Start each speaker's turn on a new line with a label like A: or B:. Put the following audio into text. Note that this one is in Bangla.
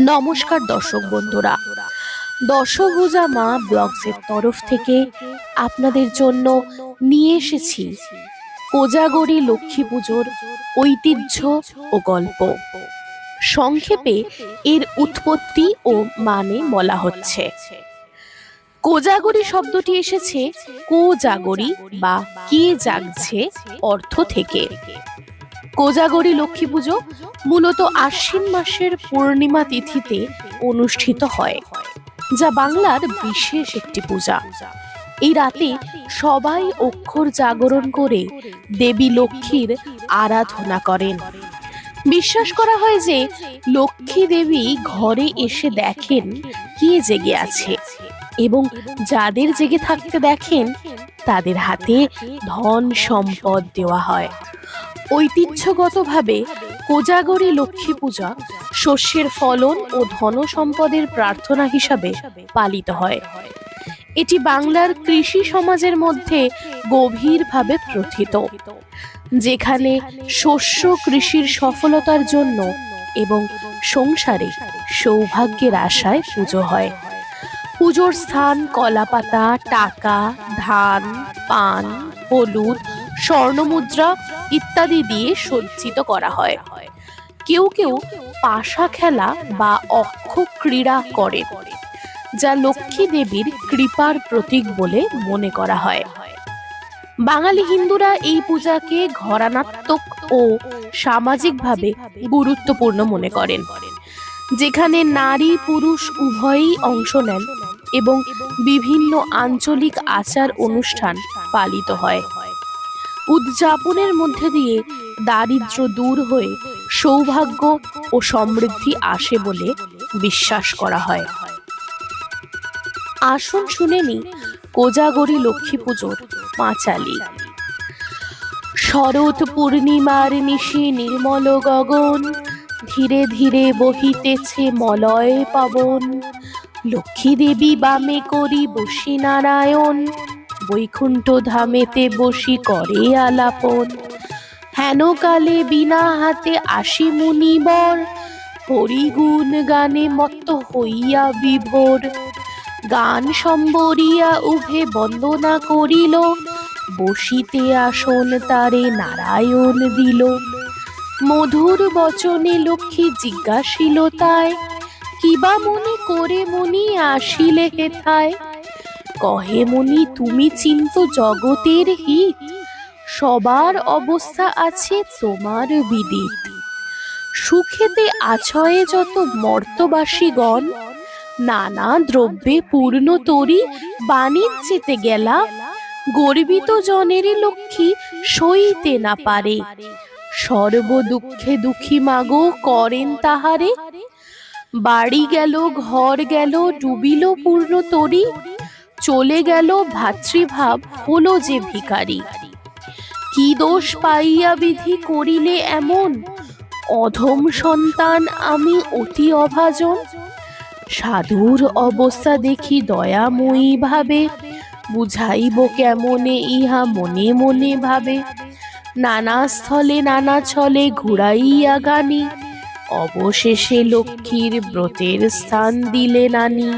A: নমস্কার দর্শক বন্ধুরা। দশভুজা মা ব্লগসের তরফ থেকে আপনাদের জন্য নিয়ে এসেছি কোজাগরি লক্ষ্মী পুজোর ঐতিহ্য ও গল্প। সংক্ষেপে এর উৎপত্তি ও মানে বলা হচ্ছে। কোজাগরি শব্দটি এসেছে কো জাগরি বা কে জাগছে অর্থ থেকে। কোজাগরি লক্ষ্মী পুজো মূলত আশ্বিন মাসের পূর্ণিমা তিথিতে অনুষ্ঠিত হয়, যা বাংলার বিশেষ একটি পূজা। এই রাতে সবাই অক্ষর জাগরণ করে দেবী লক্ষ্মীর আরাধনা করেন। বিশ্বাস করা হয় যে লক্ষ্মী দেবী ঘরে এসে দেখেন কে জেগে আছে এবং যাদের জেগে থাকতে দেখেন তাদের হাতে ধন সম্পদ দেওয়া হয়। ঐতিহ্যগতভাবে কোজাগরী লক্ষ্মী পূজা শস্যের ফলন ও ধন সম্পদের প্রার্থনা হিসাবে পালিত হয়। এটি বাংলার কৃষি সমাজের মধ্যে গভীরভাবে প্রথিত, যেখানে শস্য কৃষির সফলতার জন্য এবং সংসারে সৌভাগ্যের আশায় পুজো হয়। পুজোর স্থান কলাপাতা, টাকা, ধান, পান, হলুদ স্বর্ণমুদ্রা ইত্যাদি দিয়ে সজ্জিত করা হয়। কেউ কেউ পাশা খেলা বা অক্ষ ক্রীড়া করে, যা লক্ষ্মী দেবীর কৃপার প্রতীক বলে মনে করা হয়। বাঙালি হিন্দুরা এই পূজাকে ঘরানাত্মক ও সামাজিকভাবে গুরুত্বপূর্ণ মনে করেন, যেখানে নারী, পুরুষ উভয়ই অংশ নেন এবং বিভিন্ন আঞ্চলিক আচার অনুষ্ঠান পালিত হয়। উদযাপনের মধ্যে দিয়ে দারিদ্র দূর হয়ে সৌভাগ্য ও সমৃদ্ধি আসে বলে বিশ্বাস করা হয়। আসুন শুনে নি কোজাগরি লক্ষ্মী পুজোর পাঁচালি। শরৎ পূর্ণিমার নিশি নির্মল গগন, ধীরে ধীরে বহিতেছে মলয় পাবন। লক্ষ্মী দেবী বামে করি বসি নারায়ণ বৈকুণ্ঠ ধামেতে বসি করে আলাপন। হেন কালে বিনা হাতে আসি মুনিবর হরিগুণ গানে মত্ত হইয়া বিভোর। গান সম্বরিয়া উভে বন্দনা করিল, বসিতে আসন তারে নারায়ণ দিল। মধুর বচনে লক্ষ্মী জিজ্ঞাসিল তাই, কিবা মনে করে মনি আসিলে হেথায়? কহে মনি তুমি চিন্ত জগতের হিত। সবার অবস্থা আছে তোমার বিদিত। সুখেতে আছয়ে যত মর্তবাসীগণ, নানা দ্রব্যে পূর্ণ তরি বাণিজ্যেতে গেলা। গর্বিত জনেরই লক্ষ্মী সইতে না পারে। সর্ব দুঃখে দুঃখী মাগো, করেন তাহারে। বাড়ি গেল, ঘর গেল, ডুবিল পূর্ণ তরি। চলে গেল ভাতৃভাব হলো যে ভিখারি। কি দোষ পাইয়া বিধি করিলে এমন? অধম সন্তান আমি অতি অভাজন। সাধুর অবস্থা দেখি দয়াময়ী ভাবে। বুঝাইব কেমনে ইহা মনে মনে ভাবে। নানা স্থলে নানা ছলে ঘুরাইয়া গানি। অবশেষে লক্ষ্মীর ব্রতের স্থান দিলে নানি।